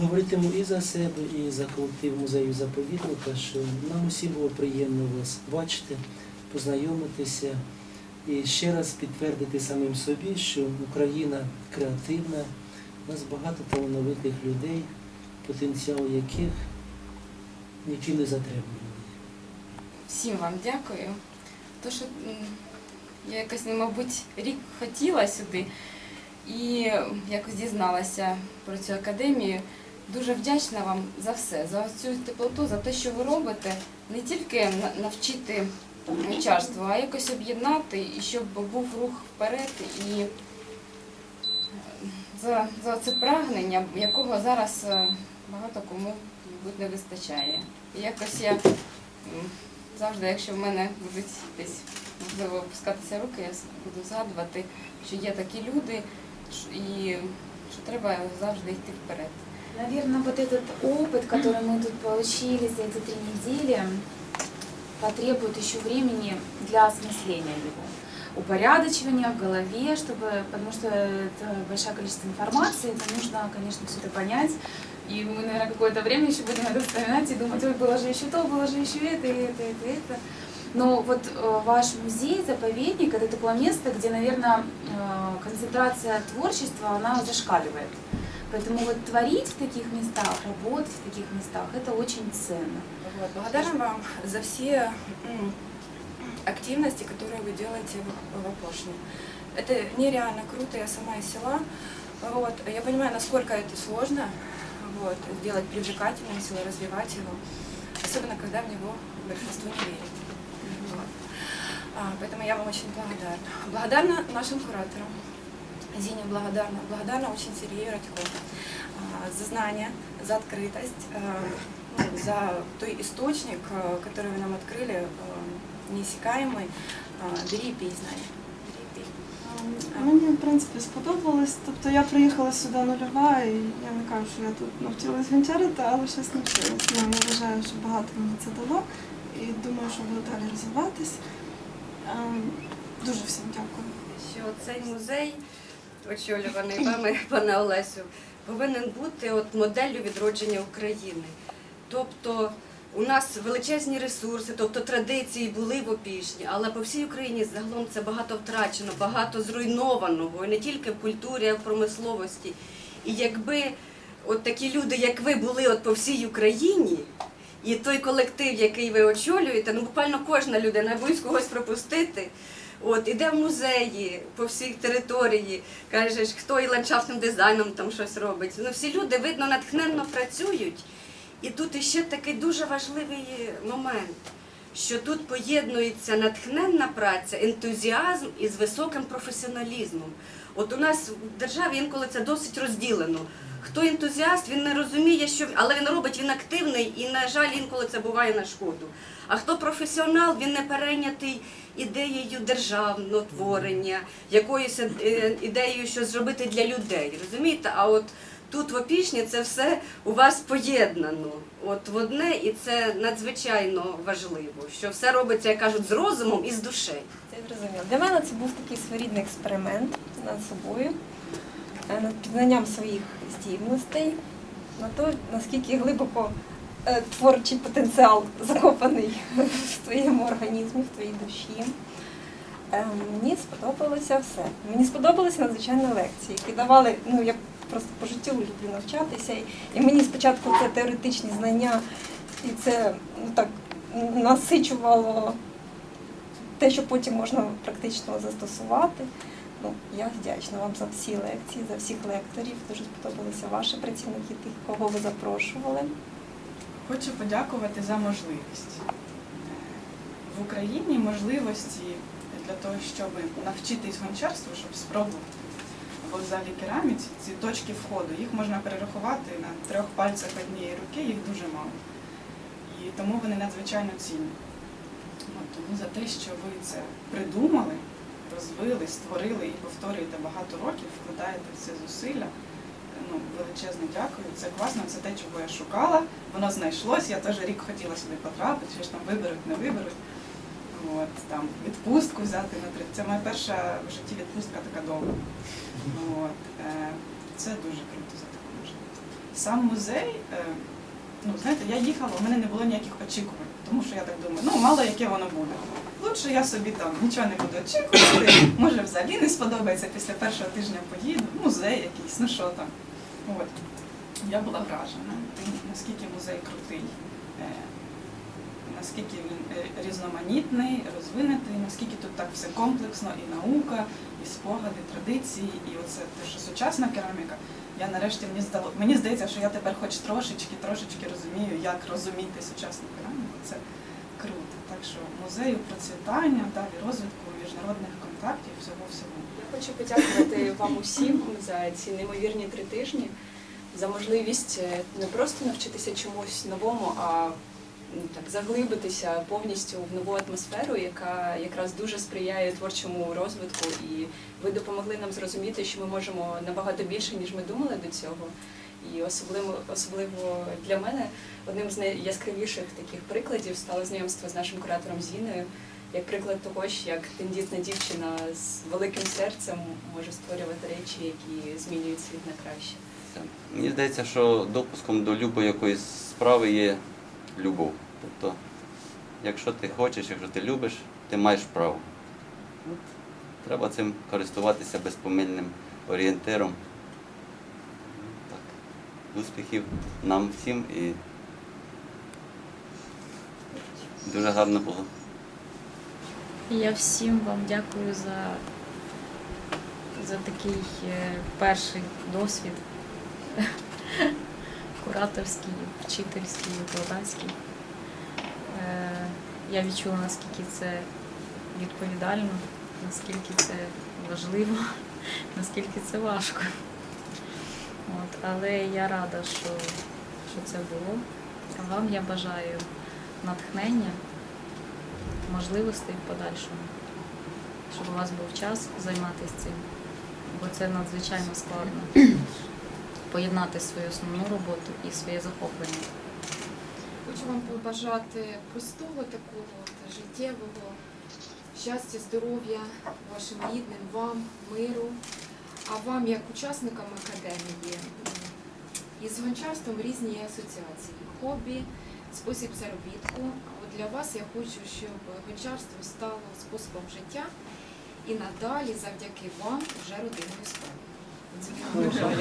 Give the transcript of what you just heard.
Говоритиму і за себе, і за колектив музею заповідника, що нам усім було приємно вас бачити, познайомитися і ще раз підтвердити самим собі, що Україна креативна, у нас багато талановитих людей, потенціал яких ніким не затребуваний. Всім вам дякую. То, що я якось, ну, мабуть, рік хотіла сюди і якось дізналася про цю академію. Дуже вдячна вам за все, за цю теплоту, за те, що ви робите, не тільки навчити гончарство, а якось об'єднати, і щоб був рух вперед і е, за, за це прагнення, якого зараз е, багато кому, мабуть, не вистачає. І якось я завжди, якщо в мене будуть десь можливо опускатися руки, я буду згадувати, що є такі люди, і що треба завжди йти вперед. Наверное, вот этот опыт, который мы тут получили за эти три недели, потребует еще времени для осмысления его, упорядочивания в голове, чтобы, потому что это большое количество информации, это нужно, конечно, все это понять. И мы, наверное, какое-то время еще будем это вспоминать и думать, ой, было же еще то, было же еще это, и это, это, это. Но вот э, ваш музей, заповедник, это такое место, где, наверное, э, концентрация творчества, она зашкаливает. Поэтому вот творить в таких местах, работать в таких местах, это очень ценно. Вот, благодарна вам за все активности, которые вы делаете в, Опошне. Это нереально круто, я сама из села. Вот, я понимаю, насколько это сложно вот, сделать привлекательным село, развивать его, особенно когда в него большинство не верит. Вот. А, поэтому я вам очень благодарна. Благодарна нашим кураторам. Зине благодарна. Благодарна очень Сергею Радько а, за знания, за открытость, а, ну, за той источник, а, который вы нам открыли, а, неиссякаемый. А, Бери и пей знания. Бери и пей. Мені, в принципі, сподобалось. Тобто я приїхала сюди нульова, і я не кажу, що я тут навчилась гончарити, але щось навчилась. Ну, я вважаю, що багато мені це дало. І думаю, що буду далі розвиватись. Ем, Дуже всім дякую. що цей музей, очолюваний вами, пане Олесю, повинен бути от моделлю відродження України. Тобто у нас величезні ресурси, тобто традиції були в опішні, але по всій Україні загалом це багато втрачено, багато зруйнованого, і не тільки в культурі, а й в промисловості. І якби от такі люди, як ви, були от по всій Україні, і той колектив, який ви очолюєте, ну буквально кожна людина, боюсь когось пропустити. От іде в музеї по всій території, кажеш, хто і ландшафтним дизайном там щось робить. Ну всі люди видно натхненно працюють. І тут іще такий дуже важливий момент, що тут поєднується натхненна праця, ентузіазм із високим професіоналізмом. От у нас в державі інколи це досить розділено. Хто ентузіаст, він не розуміє, що але він робить, він активний і, на жаль, інколи це буває на шкоду. А хто професіонал, він не перейнятий ідеєю державного творення, якоюсь е, ідеєю, що зробити для людей. Розумієте? А от тут в Опішні це все у вас поєднано. От в одне, і це надзвичайно важливо, що все робиться, як кажуть, з розумом і з душею. Це зрозуміло. Для мене це був такий своєрідний експеримент над собою, над пізнанням своїх здібностей, на то, наскільки глибоко е, творчий потенціал закопаний в твоєму організмі, в твоїй душі. Е, Мені сподобалося все. Мені сподобалися надзвичайно лекції, які давали, ну я просто по життю люблю навчатися. І мені спочатку це теоретичні знання, і це ну так насичувало те, що потім можна практично застосувати. Ну, я вдячна вам за всі лекції, за всіх лекторів. Дуже сподобалися ваші працівники, тих, кого ви запрошували. Хочу подякувати за можливість. В Україні можливості для того, щоб навчитись гончарству, щоб спробувати. Або в залі кераміці ці точки входу, їх можна перерахувати на трьох пальцях однієї руки, їх дуже мало. І тому вони надзвичайно цінні. Тому за те, що ви це придумали, розвили, створили і повторюєте багато років, вкладаєте в це зусилля. Ну, величезне дякую. Це класно, це те, чого я шукала. Воно знайшлось. Я теж рік хотіла сюди потрапити, що ж там виберуть, не виберуть. От, там, відпустку взяти на три. Це моя перша в житті відпустка така довга. От, е, це дуже круто за таку можливість. Сам музей, е, ну знаєте, я їхала, у мене не було ніяких очікувань, тому що я так думаю, ну мало яке воно буде. Лучше я собі там нічого не буду очікувати, може взагалі не сподобається після першого тижня поїду, музей якийсь, ну що там. От. Я була вражена, наскільки музей крутий, е, наскільки він е, різноманітний, розвинутий, наскільки тут так все комплексно, і наука, і спогади, традиції, і оце те, що сучасна кераміка. Я нарешті мені здало, мені здається, що я тепер хоч трошечки, трошечки розумію, як розуміти сучасну кераміку. Це круто. Так що музею процвітання, далі розвитку міжнародних контактів, всього всього. Я хочу подякувати вам усім за ці неймовірні три тижні, за можливість е, не просто навчитися чомусь новому, а так заглибитися повністю в нову атмосферу, яка якраз дуже сприяє творчому розвитку. І ви допомогли нам зрозуміти, що ми можемо набагато більше, ніж ми думали до цього. І особливо, особливо для мене одним з найяскравіших таких прикладів стало знайомство з нашим куратором Зіною, як приклад того, що як тендітна дівчина з великим серцем може створювати речі, які змінюють світ на краще. Мені здається, що допуском до любої якоїсь справи є любов. Тобто, якщо ти хочеш, якщо ти любиш, ти маєш право. Треба цим користуватися безпомильним орієнтиром. Так. Успіхів нам всім і дуже гарно було. Я всім вам дякую за, за такий е, перший досвід кураторський, вчительський, викладацький. Е, Я відчула, наскільки це відповідально, наскільки це важливо, наскільки це важко. От, але я рада, що, що це було. Вам я бажаю натхнення можливостей в подальшому, щоб у вас був час займатися цим, бо це надзвичайно складно поєднати свою основну роботу і своє захоплення. Хочу вам побажати простого такого життєвого щастя, здоров'я вашим рідним, вам, миру. А вам, як учасникам академії, м, із гончарством різні асоціації, хобі, спосіб заробітку. Для вас я хочу, щоб гончарство стало способом життя і надалі завдяки вам вже родиною справою. Бажаю.